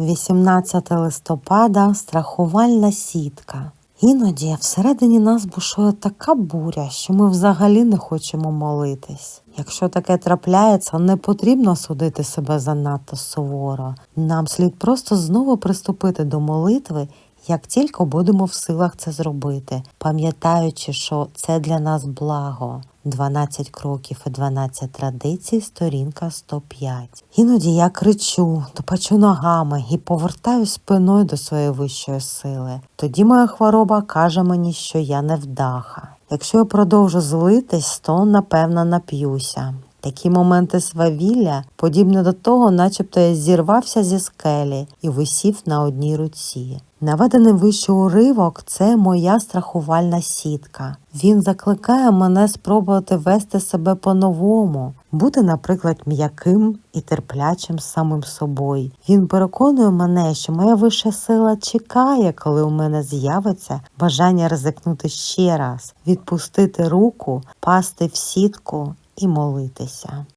18 листопада страхувальна сітка. Іноді всередині нас бушує така буря, що ми взагалі не хочемо молитись. Якщо таке трапляється, не потрібно судити себе занадто суворо. Нам слід просто знову приступити до молитви, як тільки будемо в силах це зробити, пам'ятаючи, що це для нас благо. 12 кроків і 12 традицій, сторінка 105. Іноді я кричу, топачу ногами і повертаюсь спиною до своєї вищої сили. Тоді моя хвороба каже мені, що я не вдаха. Якщо я продовжу злитись, то напевно нап'юся. Такі моменти свавілля подібні до того, начебто я зірвався зі скелі і висів на одній руці. Наведений вище уривок це моя страхувальна сітка. Він закликає мене спробувати вести себе по-новому, бути, наприклад, м'яким і терплячим самим собою. Він переконує мене, що моя вища сила чекає, коли у мене з'явиться бажання ризикнути ще раз, відпустити руку, пасти в сітку і молитися.